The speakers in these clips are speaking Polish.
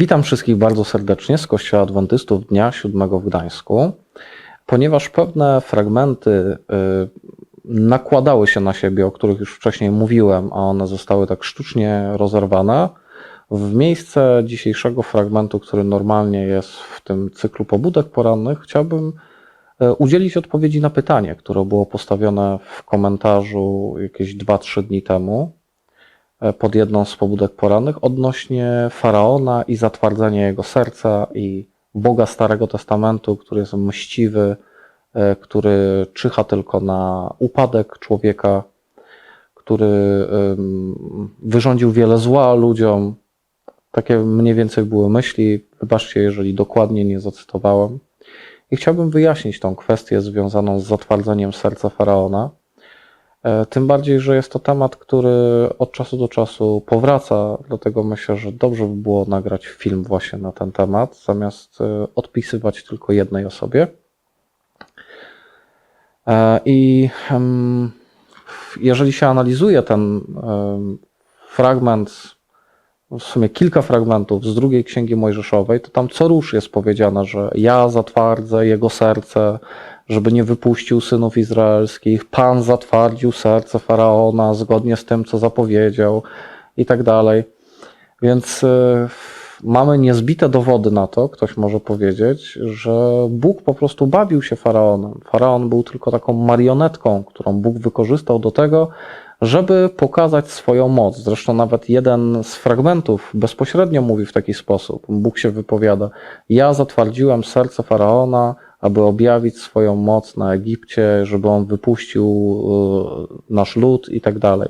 Witam wszystkich bardzo serdecznie z Kościoła Adwentystów Dnia Siódmego w Gdańsku. Ponieważ pewne fragmenty y, nakładały się na siebie, o których już wcześniej mówiłem, a one zostały tak sztucznie rozerwane, w miejsce dzisiejszego fragmentu, który normalnie jest w tym cyklu pobudek porannych, chciałbym y, udzielić odpowiedzi na pytanie, które było postawione w komentarzu jakieś 2-3 dni temu pod jedną z pobudek porannych odnośnie faraona i zatwardzenia jego serca i Boga Starego Testamentu, który jest mściwy, e, który czyha tylko na upadek człowieka, który wyrządził wiele zła ludziom. Takie mniej więcej były myśli. Wybaczcie, jeżeli dokładnie nie zacytowałem. I chciałbym wyjaśnić tą kwestię związaną z zatwardzeniem serca faraona. E, Tym bardziej, że jest to temat, który od czasu do czasu powraca, dlatego myślę, że dobrze by było nagrać film właśnie na ten temat, zamiast e, odpisywać tylko jednej osobie. E, I jeżeli się analizuje ten fragment, w sumie kilka fragmentów z drugiej księgi Mojżeszowej, to tam co rusz jest powiedziane, że ja zatwardzę jego serce, żeby nie wypuścił synów izraelskich. Pan zatwardził serce faraona zgodnie z tym, co zapowiedział, i tak dalej. Więc y, mamy niezbite dowody na to, ktoś może powiedzieć, że Bóg po prostu bawił się faraonem. Faraon był tylko taką marionetką, którą Bóg wykorzystał do tego, żeby pokazać swoją moc. Zresztą nawet jeden z fragmentów bezpośrednio mówi w taki sposób. Bóg się wypowiada: Ja zatwardziłem serce faraona, aby objawić swoją moc na Egipcie, żeby on wypuścił y, nasz lud i tak dalej.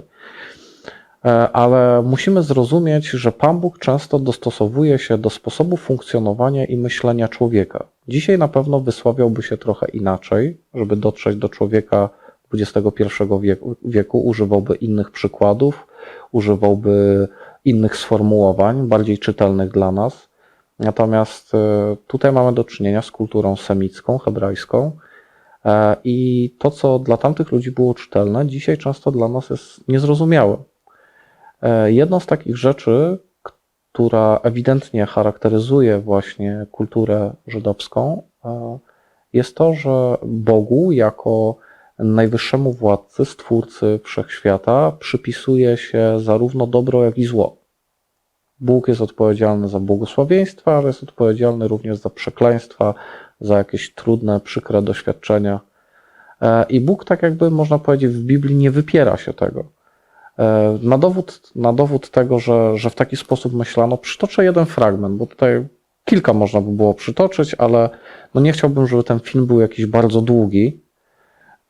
E, Ale musimy zrozumieć, że Pan Bóg często dostosowuje się do sposobu funkcjonowania i myślenia człowieka. Dzisiaj na pewno wysławiałby się trochę inaczej, żeby dotrzeć do człowieka XXI wieku, wieku używałby innych przykładów, używałby innych sformułowań, bardziej czytelnych dla nas. Natomiast e, tutaj mamy do czynienia z kulturą semicką, hebrajską. E, I to, co dla tamtych ludzi było czytelne, dzisiaj często dla nas jest niezrozumiałe. E, Jedną z takich rzeczy, która ewidentnie charakteryzuje właśnie kulturę żydowską, jest to, że Bogu jako najwyższemu władcy, stwórcy wszechświata, przypisuje się zarówno dobro, jak i zło. Bóg jest odpowiedzialny za błogosławieństwa, ale jest odpowiedzialny również za przekleństwa, za jakieś trudne, przykre doświadczenia. E, I Bóg, tak jakby można powiedzieć, w Biblii nie wypiera się tego. E, Na dowód, na dowód tego, że, że w taki sposób myślano, przytoczę jeden fragment, bo tutaj kilka można by było przytoczyć, ale no nie chciałbym, żeby ten film był jakiś bardzo długi.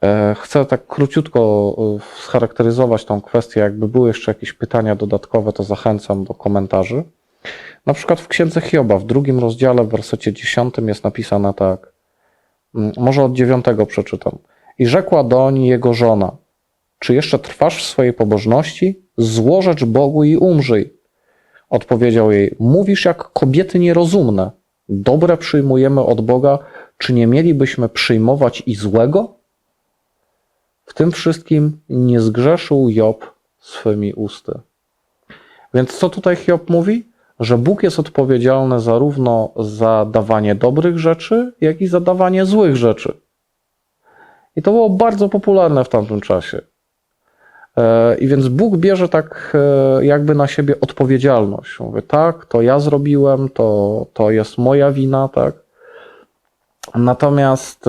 E, Chcę tak króciutko e, scharakteryzować tą kwestię. Jakby były jeszcze jakieś pytania dodatkowe, to zachęcam do komentarzy. Na przykład w Księdze Hioba, w drugim rozdziale, w wersecie dziesiątym jest napisane tak. Mm, Może od dziewiątego przeczytam. I rzekła doń jego żona, czy jeszcze trwasz w swojej pobożności? Złożecz Bogu i umrzyj. Odpowiedział jej, mówisz jak kobiety nierozumne. Dobre przyjmujemy od Boga, czy nie mielibyśmy przyjmować i złego? W tym wszystkim nie zgrzeszył Job swymi usty. Więc co tutaj Hiob mówi? Że Bóg jest odpowiedzialny zarówno za dawanie dobrych rzeczy, jak i za dawanie złych rzeczy. I to było bardzo popularne w tamtym czasie. E, I więc Bóg bierze tak e, jakby na siebie odpowiedzialność. Mówi, tak, to ja zrobiłem, to, to jest moja wina, tak. Natomiast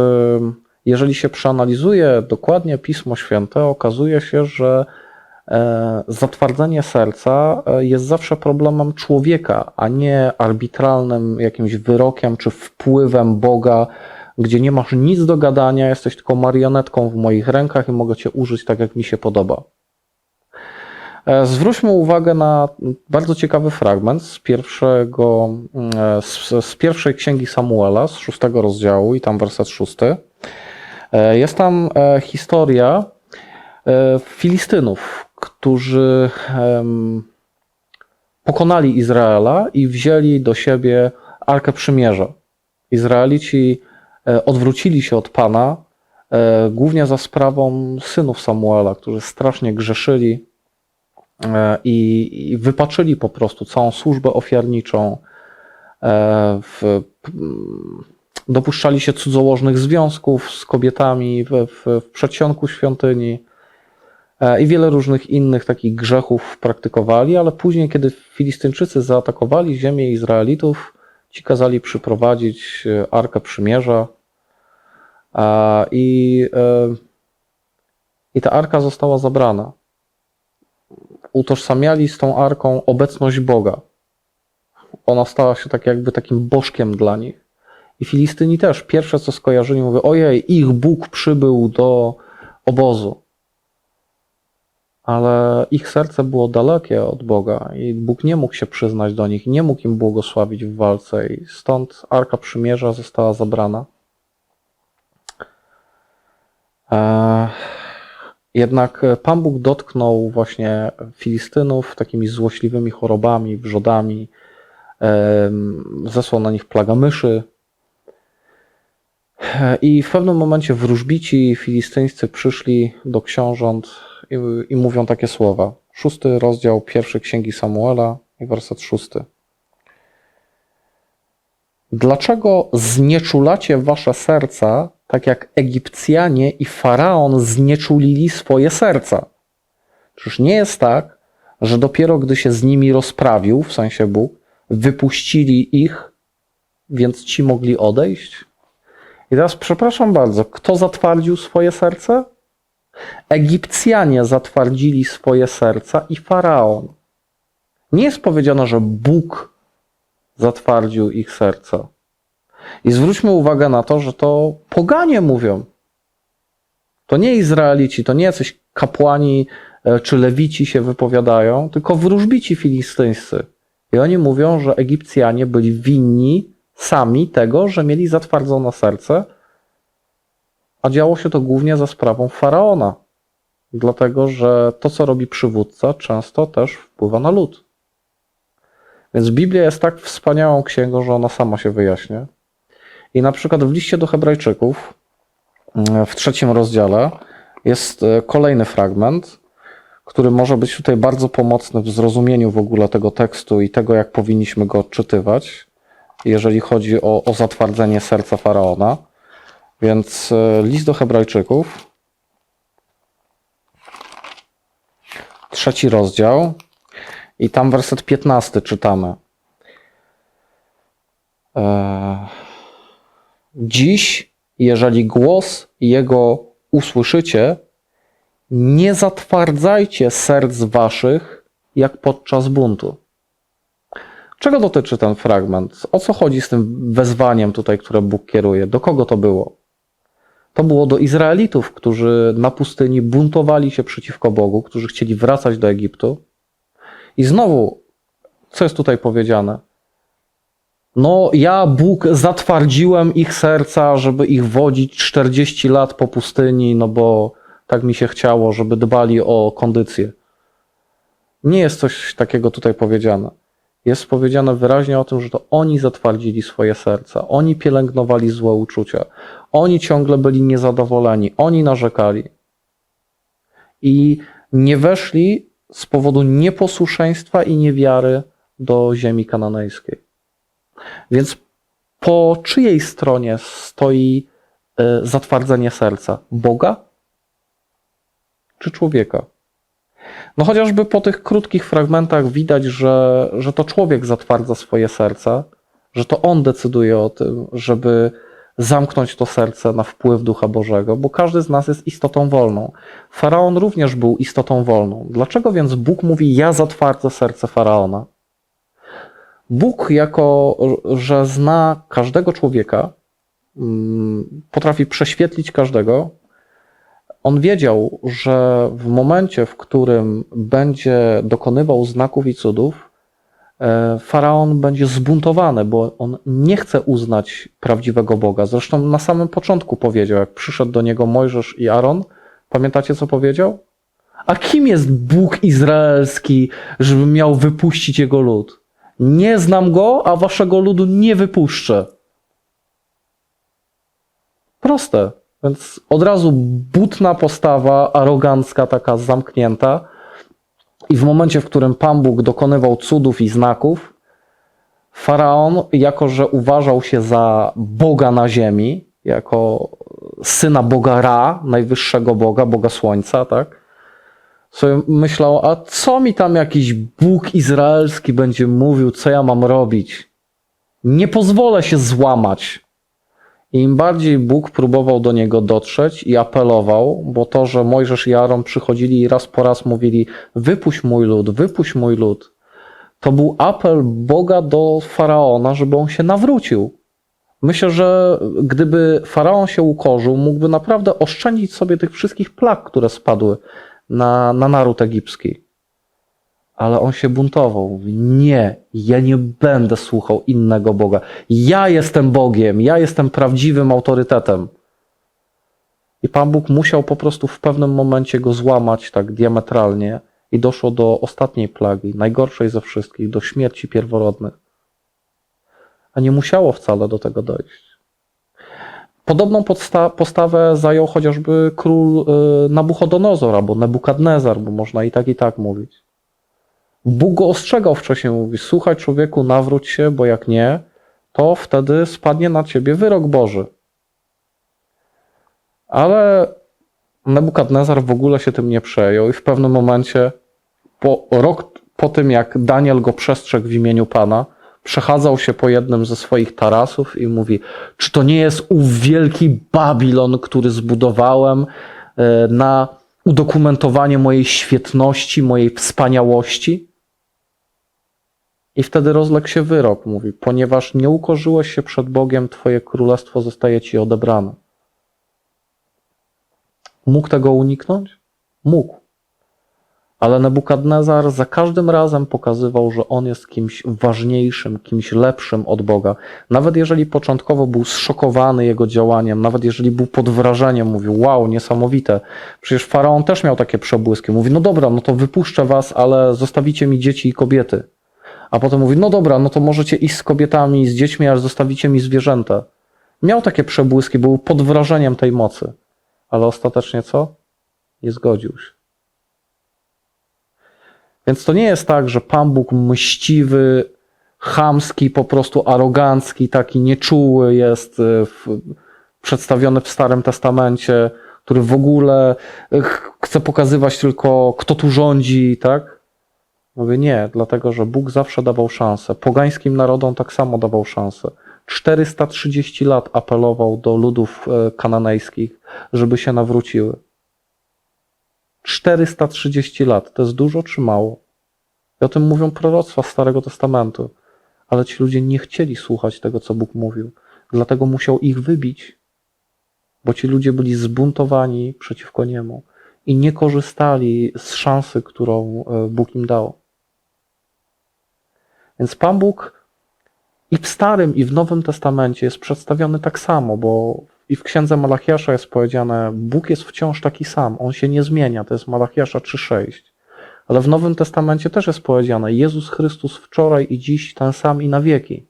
jeżeli się przeanalizuje dokładnie Pismo Święte, okazuje się, że e, zatwardzenie serca e, jest zawsze problemem człowieka, a nie arbitralnym jakimś wyrokiem czy wpływem Boga, gdzie nie masz nic do gadania, jesteś tylko marionetką w moich rękach i mogę cię użyć tak, jak mi się podoba. E, Zwróćmy uwagę na bardzo ciekawy fragment z, pierwszego, e, z, z pierwszej księgi Samuela, z szóstego rozdziału, i tam werset szósty. E, Jest tam e, historia e, Filistynów, którzy pokonali Izraela i wzięli do siebie Arkę Przymierza. Izraelici odwrócili się od Pana, głównie za sprawą synów Samuela, którzy strasznie grzeszyli i, wypaczyli po prostu całą służbę ofiarniczą, w, dopuszczali się cudzołożnych związków z kobietami w, w, w przedsionku świątyni e, i wiele różnych innych takich grzechów praktykowali, ale później, kiedy Filistyńczycy zaatakowali ziemię Izraelitów, ci kazali przyprowadzić e, Arkę Przymierza i, e, i ta Arka została zabrana. Utożsamiali z tą Arką obecność Boga. Ona stała się tak jakby takim bożkiem dla nich. I Filistyni też pierwsze co skojarzyli, mówią, ojej, ich Bóg przybył do obozu. Ale ich serce było dalekie od Boga i Bóg nie mógł się przyznać do nich, nie mógł im błogosławić w walce i stąd Arka Przymierza została zabrana. Eee, Jednak Pan Bóg dotknął właśnie Filistynów takimi złośliwymi chorobami, wrzodami, em, zesłał na nich plaga myszy. I w pewnym momencie wróżbici filistyńscy przyszli do książąt i, i mówią takie słowa. Szósty rozdział pierwszej księgi Samuela i werset szósty. Dlaczego znieczulacie wasze serca, tak jak Egipcjanie i faraon znieczulili swoje serca? Czyż nie jest tak, że dopiero gdy się z nimi rozprawił, w sensie Bóg, wypuścili ich, więc ci mogli odejść? I teraz przepraszam bardzo, kto zatwardził swoje serce? Egipcjanie zatwardzili swoje serca i faraon. Nie jest powiedziane, że Bóg zatwardził ich serca. I zwróćmy uwagę na to, że to poganie mówią. To nie Izraelici, to nie jacyś kapłani e, czy lewici się wypowiadają, tylko wróżbici filistyńscy. I oni mówią, że Egipcjanie byli winni sami tego, że mieli zatwardzone serce, a działo się to głównie za sprawą faraona. Dlatego, że to, co robi przywódca, często też wpływa na lud. Więc Biblia jest tak wspaniałą księgą, że ona sama się wyjaśnia. I na przykład w liście do Hebrajczyków mm, w trzecim rozdziale jest e, kolejny fragment, który może być tutaj bardzo pomocny w zrozumieniu w ogóle tego tekstu i tego, jak powinniśmy go odczytywać, jeżeli chodzi o, o zatwardzenie serca faraona. Więc e, list do Hebrajczyków, trzeci rozdział, i tam werset 15 czytamy. Eee, Dziś, jeżeli głos Jego usłyszycie, nie zatwardzajcie serc waszych, jak podczas buntu. Czego dotyczy ten fragment? O co chodzi z tym wezwaniem tutaj, które Bóg kieruje? Do kogo to było? To było do Izraelitów, którzy na pustyni buntowali się przeciwko Bogu, którzy chcieli wracać do Egiptu. I znowu, co jest tutaj powiedziane? No, ja, Bóg, zatwardziłem ich serca, żeby ich wodzić 40 lat po pustyni, no bo tak mi się chciało, żeby dbali o kondycję. Nie jest coś takiego tutaj powiedziane. Jest powiedziane wyraźnie o tym, że to oni zatwardzili swoje serca, oni pielęgnowali złe uczucia, oni ciągle byli niezadowoleni, oni narzekali. I nie weszli z powodu nieposłuszeństwa i niewiary do ziemi kananejskiej. Więc po czyjej stronie stoi y, zatwardzenie serca? Boga czy człowieka? No chociażby po tych krótkich fragmentach widać, że, że to człowiek zatwardza swoje serce, że to on decyduje o tym, żeby zamknąć to serce na wpływ Ducha Bożego, bo każdy z nas jest istotą wolną. Faraon również był istotą wolną. Dlaczego więc Bóg mówi: Ja zatwardzę serce faraona? Bóg, jako że zna każdego człowieka, mm, potrafi prześwietlić każdego, on wiedział, że w momencie, w którym będzie dokonywał znaków i cudów, e, faraon będzie zbuntowany, bo on nie chce uznać prawdziwego Boga. Zresztą na samym początku powiedział, jak przyszedł do niego Mojżesz i Aaron, pamiętacie co powiedział? A kim jest Bóg izraelski, żeby miał wypuścić jego lud? Nie znam go, a waszego ludu nie wypuszczę. Proste. Więc od razu butna postawa, arogancka, taka zamknięta. I w momencie, w którym Pan Bóg dokonywał cudów i znaków, Faraon, jako że uważał się za Boga na ziemi, jako syna Boga Ra, najwyższego Boga, Boga Słońca, tak? Sobie myślał, a co mi tam jakiś Bóg izraelski będzie mówił, co ja mam robić? Nie pozwolę się złamać. Im bardziej Bóg próbował do niego dotrzeć i apelował, bo to, że Mojżesz i Aaron przychodzili i raz po raz mówili: Wypuść mój lud, wypuść mój lud, to był apel Boga do faraona, żeby on się nawrócił. Myślę, że gdyby faraon się ukorzył, mógłby naprawdę oszczędzić sobie tych wszystkich plag, które spadły na, na naród egipski. Ale on się buntował. Nie, ja nie będę słuchał innego Boga. Ja jestem Bogiem, ja jestem prawdziwym autorytetem. I Pan Bóg musiał po prostu w pewnym momencie go złamać tak diametralnie i doszło do ostatniej plagi, najgorszej ze wszystkich, do śmierci pierworodnych. A nie musiało wcale do tego dojść. Podobną podsta- postawę zajął chociażby król y, Nabuchodonozor albo Nebukadnezar, bo można i tak i tak mówić. Bóg go ostrzegał wcześniej, mówi: Słuchaj, człowieku, nawróć się, bo jak nie, to wtedy spadnie na ciebie wyrok Boży. Ale Nebukadnezar w ogóle się tym nie przejął i w pewnym momencie, po rok po tym, jak Daniel go przestrzegł w imieniu Pana, przechadzał się po jednym ze swoich tarasów i mówi: Czy to nie jest ów wielki Babilon, który zbudowałem e, na udokumentowanie mojej świetności, mojej wspaniałości? I wtedy rozległ się wyrok, mówi, ponieważ nie ukorzyłeś się przed Bogiem, twoje królestwo zostaje ci odebrane. Mógł tego uniknąć? Mógł. Ale Nebukadnezar za każdym razem pokazywał, że on jest kimś ważniejszym, kimś lepszym od Boga. Nawet jeżeli początkowo był zszokowany jego działaniem, nawet jeżeli był pod wrażeniem, mówił: Wow, niesamowite. Przecież faraon też miał takie przebłyski. Mówi: No dobra, no to wypuszczę was, ale zostawicie mi dzieci i kobiety. A potem mówi: No dobra, no to możecie iść z kobietami, z dziećmi, ale zostawicie mi zwierzęta. Miał takie przebłyski, był pod wrażeniem tej mocy. Ale ostatecznie co? Nie zgodził się. Więc to nie jest tak, że Pan Bóg mściwy, chamski, po prostu arogancki, taki nieczuły jest y, w, przedstawiony w Starym Testamencie, który w ogóle ch- chce pokazywać tylko, kto tu rządzi, tak? Mówię nie, dlatego że Bóg zawsze dawał szansę. Pogańskim narodom tak samo dawał szansę. 430 lat apelował do ludów e, kananejskich, żeby się nawróciły. 430 lat. To jest dużo czy mało? I o tym mówią proroctwa Starego Testamentu. Ale ci ludzie nie chcieli słuchać tego, co Bóg mówił. Dlatego musiał ich wybić, bo ci ludzie byli zbuntowani przeciwko niemu i nie korzystali z szansy, którą e, Bóg im dał. Więc Pan Bóg i w Starym, i w Nowym Testamencie jest przedstawiony tak samo, bo i w księdze Malachiasza jest powiedziane, Bóg jest wciąż taki sam, on się nie zmienia, to jest Malachiasza 3:6. Ale w Nowym Testamencie też jest powiedziane, Jezus Chrystus wczoraj i dziś ten sam i na wieki.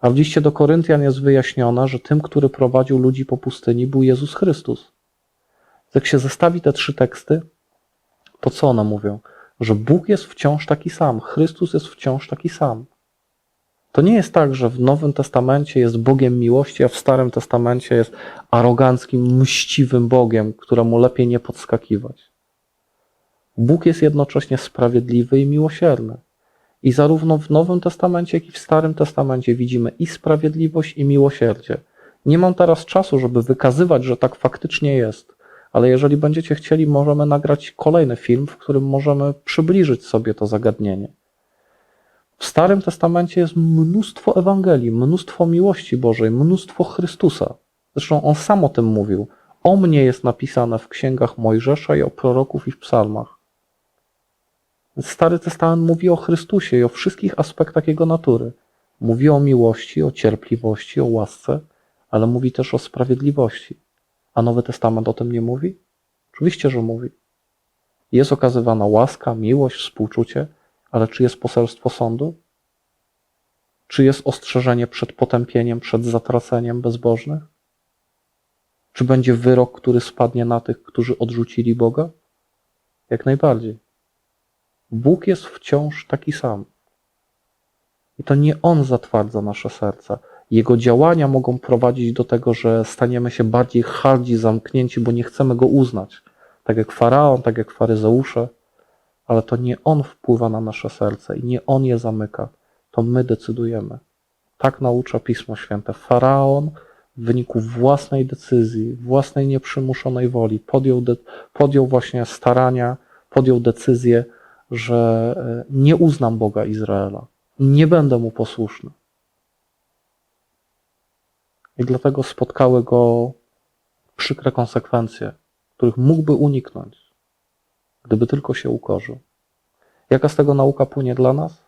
A w liście do Koryntian jest wyjaśnione, że tym, który prowadził ludzi po pustyni, był Jezus Chrystus. Jak się zestawi te trzy teksty, to co one mówią? Że Bóg jest wciąż taki sam, Chrystus jest wciąż taki sam. To nie jest tak, że w Nowym Testamencie jest Bogiem miłości, a w Starym Testamencie jest aroganckim, mściwym Bogiem, któremu lepiej nie podskakiwać. Bóg jest jednocześnie sprawiedliwy i miłosierny. I zarówno w Nowym Testamencie, jak i w Starym Testamencie widzimy i sprawiedliwość, i miłosierdzie. Nie mam teraz czasu, żeby wykazywać, że tak faktycznie jest, ale jeżeli będziecie chcieli, możemy nagrać kolejny film, w którym możemy przybliżyć sobie to zagadnienie. W Starym Testamencie jest mnóstwo Ewangelii, mnóstwo miłości Bożej, mnóstwo Chrystusa. Zresztą on sam o tym mówił. O mnie jest napisane w księgach Mojżesza i o proroków i w psalmach. Stary Testament mówi o Chrystusie i o wszystkich aspektach Jego natury. Mówi o miłości, o cierpliwości, o łasce, ale mówi też o sprawiedliwości. A Nowy Testament o tym nie mówi? Oczywiście, że mówi. Jest okazywana łaska, miłość, współczucie, ale czy jest poselstwo sądu? Czy jest ostrzeżenie przed potępieniem, przed zatraceniem bezbożnych? Czy będzie wyrok, który spadnie na tych, którzy odrzucili Boga? Jak najbardziej. Bóg jest wciąż taki sam. I to nie On zatwardza nasze serca. Jego działania mogą prowadzić do tego, że staniemy się bardziej hardzi, zamknięci, bo nie chcemy go uznać. Tak jak faraon, tak jak faryzeusze, ale to nie on wpływa na nasze serce i nie on je zamyka. To my decydujemy. Tak naucza Pismo Święte. Faraon w wyniku własnej decyzji, własnej nieprzymuszonej woli podjął, de- podjął właśnie starania, podjął decyzję, że e, nie uznam Boga Izraela. Nie będę mu posłuszny. I dlatego spotkały go przykre konsekwencje, których mógłby uniknąć, gdyby tylko się ukorzył. Jaka z tego nauka płynie dla nas?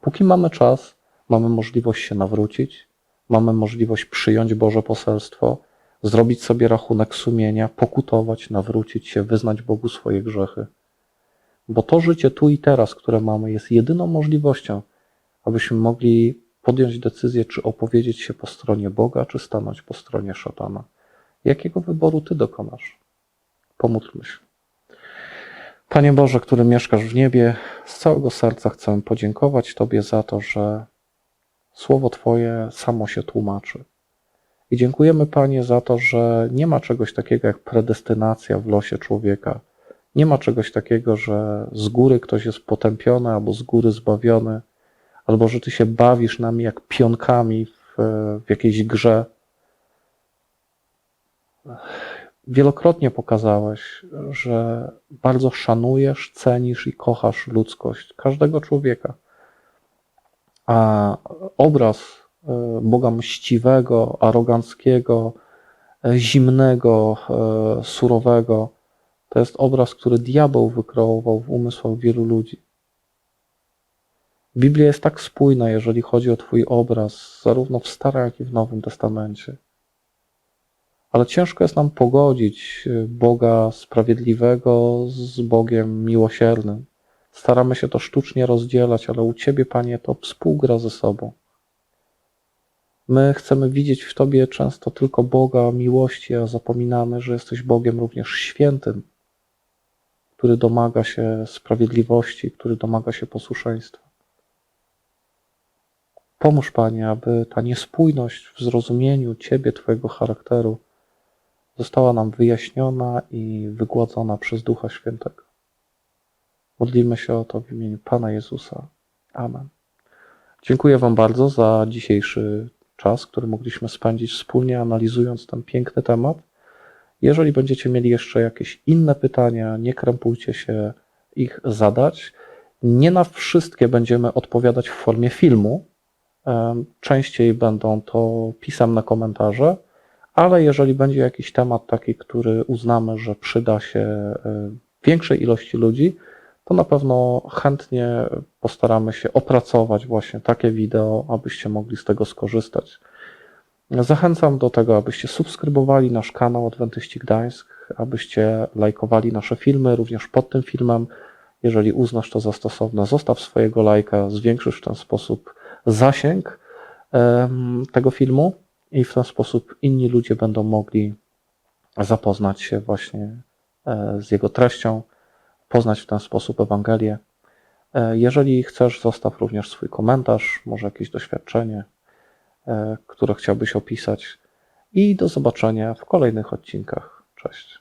Póki mamy czas, mamy możliwość się nawrócić, mamy możliwość przyjąć Boże poselstwo, zrobić sobie rachunek sumienia, pokutować, nawrócić się, wyznać Bogu swoje grzechy. Bo to życie tu i teraz, które mamy, jest jedyną możliwością, abyśmy mogli podjąć decyzję, czy opowiedzieć się po stronie Boga, czy stanąć po stronie szatana. Jakiego wyboru Ty dokonasz? Pomódlmy się. Panie Boże, który mieszkasz w niebie, z całego serca chcę podziękować Tobie za to, że Słowo Twoje samo się tłumaczy. I dziękujemy, Panie, za to, że nie ma czegoś takiego jak predestynacja w losie człowieka. Nie ma czegoś takiego, że z góry ktoś jest potępiony albo z góry zbawiony, albo że Ty się bawisz nami jak pionkami w, w jakiejś grze. Wielokrotnie pokazałeś, że bardzo szanujesz, cenisz i kochasz ludzkość każdego człowieka. A obraz e, Boga mściwego, aroganckiego, e, zimnego, e, surowego to jest obraz, który diabeł wykreował w umysłach wielu ludzi. Biblia jest tak spójna, jeżeli chodzi o Twój obraz, zarówno w Starym, jak i w Nowym Testamencie. Ale ciężko jest nam pogodzić Boga sprawiedliwego z Bogiem miłosiernym. Staramy się to sztucznie rozdzielać, ale u Ciebie, Panie, to współgra ze sobą. My chcemy widzieć w Tobie często tylko Boga miłości, a zapominamy, że jesteś Bogiem również świętym, który domaga się sprawiedliwości, który domaga się posłuszeństwa. Pomóż, Panie, aby ta niespójność w zrozumieniu Ciebie, Twojego charakteru została nam wyjaśniona i wygładzona przez Ducha Świętego. Modlimy się o to w imieniu Pana Jezusa. Amen. Dziękuję Wam bardzo za dzisiejszy czas, który mogliśmy spędzić wspólnie, analizując ten piękny temat. Jeżeli będziecie mieli jeszcze jakieś inne pytania, nie krępujcie się ich zadać. Nie na wszystkie będziemy odpowiadać w formie filmu. Częściej będą to pisemne komentarze, ale jeżeli będzie jakiś temat taki, który uznamy, że przyda się e, większej ilości ludzi, to na pewno chętnie postaramy się opracować właśnie takie wideo, abyście mogli z tego skorzystać. Zachęcam do tego, abyście subskrybowali nasz kanał Adwentyści Gdańsk, abyście lajkowali nasze filmy, również pod tym filmem. Jeżeli uznasz to za stosowne, zostaw swojego lajka, zwiększysz w ten sposób zasięg tego filmu i w ten sposób inni ludzie będą mogli zapoznać się właśnie e, z jego treścią, poznać w ten sposób Ewangelię. E, Jeżeli chcesz, zostaw również swój komentarz, może jakieś doświadczenie, e, które chciałbyś opisać. I do zobaczenia w kolejnych odcinkach. Cześć.